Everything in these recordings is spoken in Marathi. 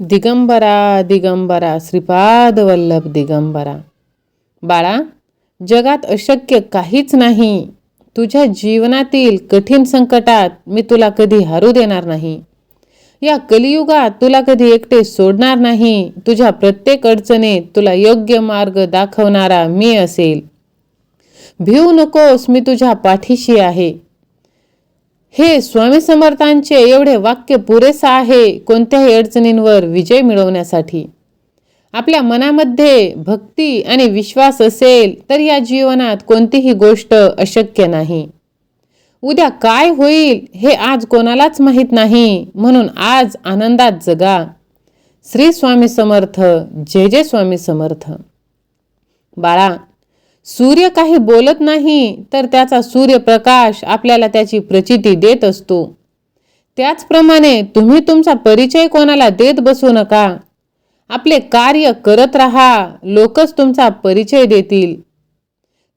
दिगंबरा दिगंबरा श्रीपाद वल्लभ दिगंबरा. बाळा जगात अशक्य काहीच नाही. तुझ्या जीवनातील कठीण संकटात मी तुला कधी हरू देणार नाही. या कलियुगात तुला कधी एकटे सोडणार नाही. तुझ्या प्रत्येक अडचणीत तुला योग्य मार्ग दाखवणारा मी असेल. भिऊ नकोस मी तुझ्या पाठीशी आहे. हे स्वामी समर्थांचे एवढे वाक्य पुरेसा आहे कोणत्याही अडचणींवर विजय मिळवण्यासाठी. आपल्या मनामध्ये भक्ती आणि विश्वास असेल तर या जीवनात कोणतीही गोष्ट अशक्य नाही. उद्या काय होईल हे आज कोणालाच माहीत नाही म्हणून आज आनंदात जगा. श्री स्वामी समर्थ जय जय स्वामी समर्थ. बाळा सूर्य काही बोलत नाही तर त्याचा सूर्यप्रकाश आपल्याला त्याची प्रचिती देत असतो. त्याचप्रमाणे तुम्ही तुमचा परिचय कोणाला देत बसू नका. आपले कार्य करत राहा लोकच तुमचा परिचय देतील.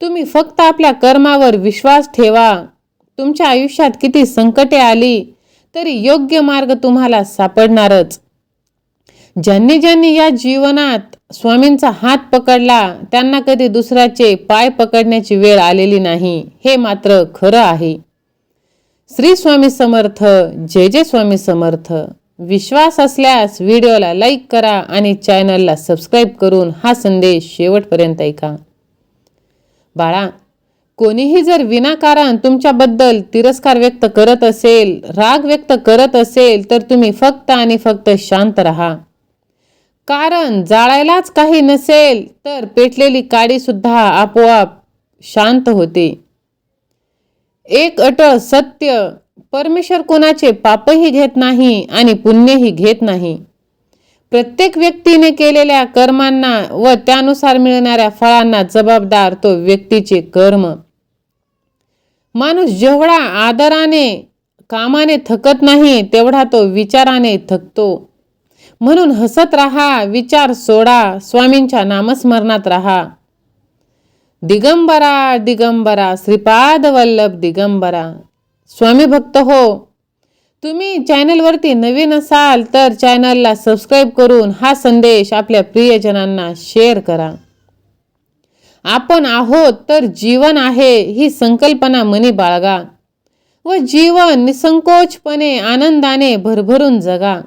तुम्ही फक्त आपल्या कर्मावर विश्वास ठेवा. तुमच्या आयुष्यात किती संकटे आली तरी योग्य मार्ग तुम्हाला सापडणारच. ज्यांनी ज्यांनी या जीवनात स्वामींचा हात पकडला त्यांना कधी दुसऱ्याचे पाय पकडण्याची वेळ आलेली नाही हे मात्र खरं आहे. श्री स्वामी समर्थ जय जय स्वामी समर्थ. विश्वास असल्यास व्हिडिओला लाईक करा आणि चॅनलला सबस्क्राईब करून हा संदेश शेवटपर्यंत ऐका. बाळा कोणीही जर विनाकारण तुमच्याबद्दल तिरस्कार व्यक्त करत असेल राग व्यक्त करत असेल तर तुम्ही फक्त आणि फक्त शांत राहा. कारण जाळायलाच काही नसेल तर पेटलेली काडी सुद्धा आपोआप शांत होते. एक अटळ सत्य परमेश्वर कोणाचे पापही घेत नाही आणि पुण्यही घेत नाही. प्रत्येक व्यक्तीने केलेल्या कर्मांना व त्यानुसार मिळणाऱ्या फळांना जबाबदार तो व्यक्तीचे कर्म. माणूस जेवढा आदराने कामाने थकत नाही तेवढा तो विचाराने थकतो. म्हणून हसत राहा विचार सोडा स्वामींच्या नामस्मरणात राहा. दिगंबरा दिगंबरा श्रीपाद वल्लभ दिगंबरा. स्वामी भक्त हो. तुम्ही चॅनलवरती नवीन असाल तर चॅनलला सबस्क्राईब करून हा संदेश आपल्या प्रियजनांना शेअर करा. आपण आहोत तर जीवन आहे ही संकल्पना मनी बाळगा. व जीवन निसंकोचपणे आनंदाने भरभरून जगा.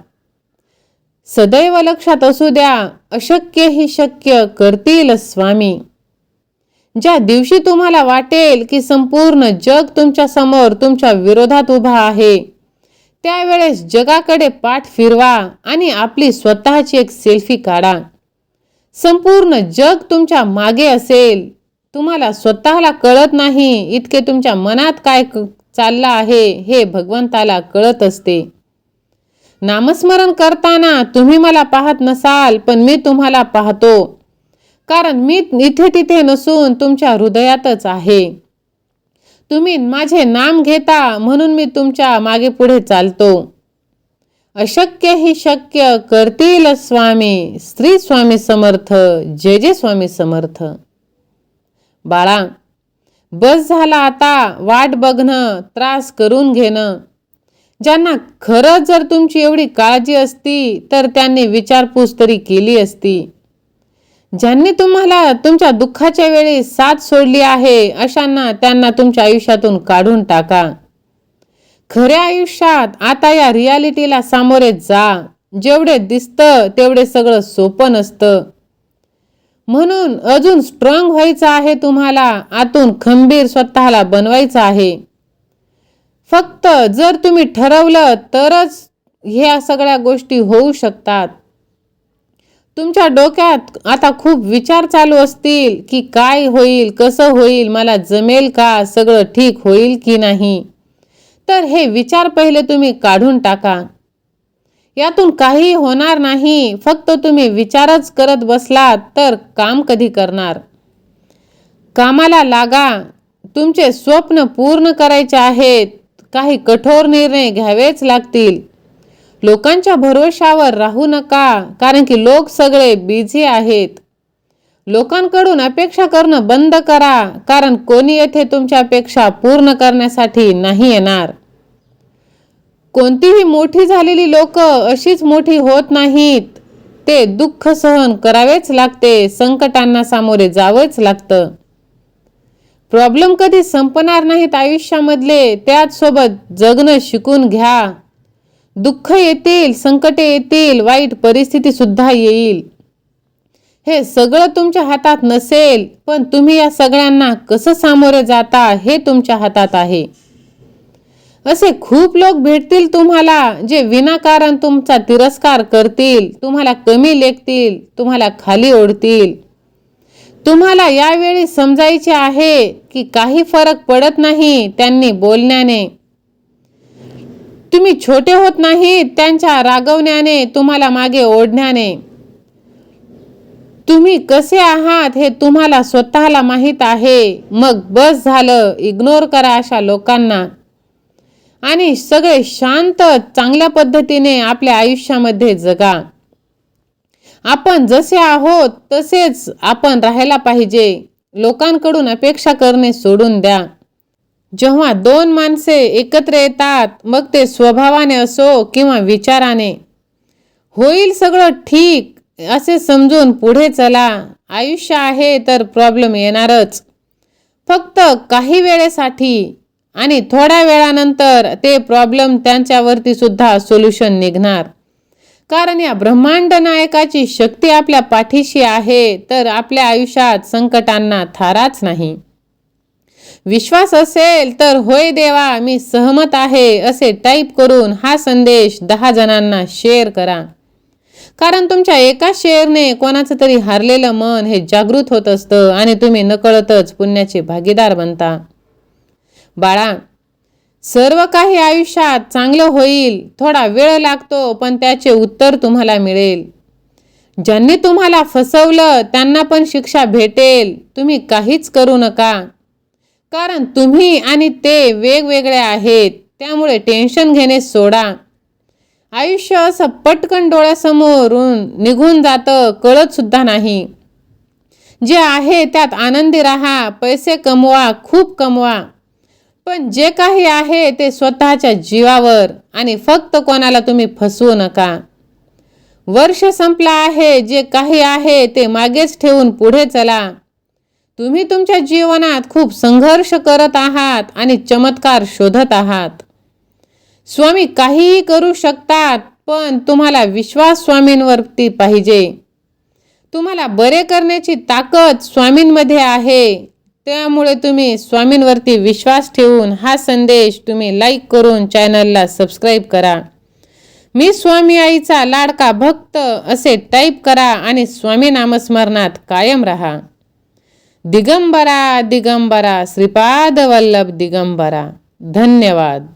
सदैव लक्षात असू द्या अशक्य ही शक्य करतील स्वामी. ज्या दिवशी तुम्हाला वाटेल की संपूर्ण जग तुमच्यासमोर तुमच्या विरोधात उभा आहे त्यावेळेस जगाकडे पाठ फिरवा आणि आपली स्वतःची एक सेल्फी काढा. संपूर्ण जग तुमच्या मागे असेल. तुम्हाला स्वतःला कळत नाही इतके तुमच्या मनात काय चाललं आहे हे भगवंताला कळत असते. नामस्मरण करताना तुम्ही मला पाहत नसाल पण मी तुम्हाला पाहतो. कारण मी इथे तिथे नसून तुमच्या हृदयातच आहे. तुम्ही माझे नाम घेता म्हणून मी तुमच्या मागे पुढे चालतो. अशक्य ही शक्य करतील स्वामी स्त्री स्वामी समर्थ जय जय स्वामी समर्थ. बाळा बस झाला आता वाट बघणं त्रास करून घेणं. ज्यांना खरंच जर तुमची एवढी काळजी असती तर त्यांनी विचारपूस तरी केली असती. ज्यांनी तुम्हाला तुमच्या दुःखाच्या वेळी साथ सोडली आहे अशांना त्यांना तुमच्या आयुष्यातून काढून टाका. खऱ्या आयुष्यात आता या रियालिटीला सामोरे जा. जेवढे दिसतं तेवढे सगळं सोपं नसतं. म्हणून अजून स्ट्रॉंग व्हायचं आहे तुम्हाला आतून खंबीर स्वतःला बनवायचं आहे. फक्त जर तुम्ही ठरवलं तरच ह्या सगळ्या गोष्टी होऊ शकतात. तुमच्या डोक्यात आता खूप विचार चालू असतील की काय होईल कसं होईल मला जमेल का सगळं ठीक होईल की नाही? तर हे विचार पहिले तुम्ही काढून टाका. यातून काही होणार नाही फक्त तुम्ही विचारच करत बसलात तर काम कधी करणार? कामाला लागा तुमचे स्वप्न पूर्ण करायचे आहेत काही कठोर निर्णय घ्यावेच लागतील. लोकांच्या भरोशावर राहू नका कारण की लोक सगळे बिझी आहेत. लोकांकडून अपेक्षा करणं बंद करा कारण कोणी येथे तुमच्या अपेक्षा पूर्ण करण्यासाठी नाही येणार. कोणतीही मोठी झालेली लोक अशीच मोठी होत नाहीत. ते दुःख सहन करावेच लागते संकटांना सामोरे जावंच लागतं. प्रॉब्लेम कधी संपणार नाहीत आयुष्यामधले त्याचसोबत जगणं शिकून घ्या. दुःख येतील संकटे येतील वाईट परिस्थितीसुद्धा येईल. हे सगळं तुमच्या हातात नसेल पण तुम्ही या सगळ्यांना कसं सामोरे जाता हे तुमच्या हातात आहे. असे खूप लोक भेटतील तुम्हाला जे विनाकारण तुमचा तिरस्कार करतील तुम्हाला कमी लेखतील तुम्हाला खाली ओढतील. तुम्हाला यावेळी समजायचे आहे की काही फरक पडत नाही त्यांनी बोलण्याने. तुम्ही छोटे होत नाहीत त्यांच्या रागवण्याने तुम्हाला मागे ओढण्याने. तुम्ही कसे आहात हे तुम्हाला स्वतःला माहीत आहे. मग बस झालं इग्नोर करा अशा लोकांना. आणि सगळे शांत चांगल्या पद्धतीने आपल्या आयुष्यामध्ये जगा. आपण जसे आहोत तसेच आपण राहायला पाहिजे. लोकांकडून अपेक्षा करणे सोडून द्या. जेव्हा दोन माणसे एकत्र येतात मग ते स्वभावाने असो किंवा विचाराने. होईल सगळं ठीक असे समजून पुढे चला. आयुष्य आहे तर प्रॉब्लेम येणारच. फक्त काही वेळेसाठी आणि थोड्या वेळानंतर ते प्रॉब्लेम त्यांच्यावरती सुद्धा सोल्युशन निघणार. कारण या ब्रह्मांड नायकाची शक्ती आपल्या पाठीशी आहे तर आपल्या आयुष्यात संकटांना थाराच नाही. विश्वास असेल तर होय देवा मी सहमत आहे असे टाईप करून हा संदेश दहा जणांना शेअर करा. कारण तुमच्या एका शेअरने कोणाचं तरी हारलेलं मन हे जागृत होत असतं आणि तुम्ही नकळतच पुण्याचे भागीदार बनता. बाळा सर्व काही आयुष्यात चांगलं होईल थोडा वेळ लागतो पण त्याचे उत्तर तुम्हाला मिळेल. ज्यांनी तुम्हाला फसवलं त्यांना पण शिक्षा भेटेल. तुम्ही काहीच करू नका. कारण तुम्ही आणि ते वेगवेगळे आहेत त्यामुळे टेन्शन घेणे सोडा. आयुष्य असं पटकन डोळ्यासमोरून निघून जातं कळतसुद्धा नाही. जे आहे त्यात आनंदी राहा पैसे कमवा खूप कमवा. पण जे काही आहे ते स्वतःच्या जीवावर आणि फक्त कोणाला तुम्ही फसवू नका. वर्ष संपला आहे जे काही आहे ते मागेच ठेवून पुढे चला. तुम्ही तुमच्या जीवनात खूप संघर्ष करत आहात आणि चमत्कार शोधत आहात. स्वामी काहीही करू शकतात पण तुम्हाला विश्वास स्वामींवरती पाहिजे. तुम्हाला बरे करण्याची ताकद स्वामींमध्ये आहे. त्यामुळे तुम्ही स्वामींवरती विश्वास ठेवून हा संदेश तुम्ही लाईक करून चॅनलला सबस्क्राईब करा. मी स्वामी आईचा लाडका भक्त असे टाईप करा आणि स्वामी नामस्मरणात कायम राहा. दिगंबरा दिगंबरा श्रीपाद वल्लभ दिगंबरा. धन्यवाद.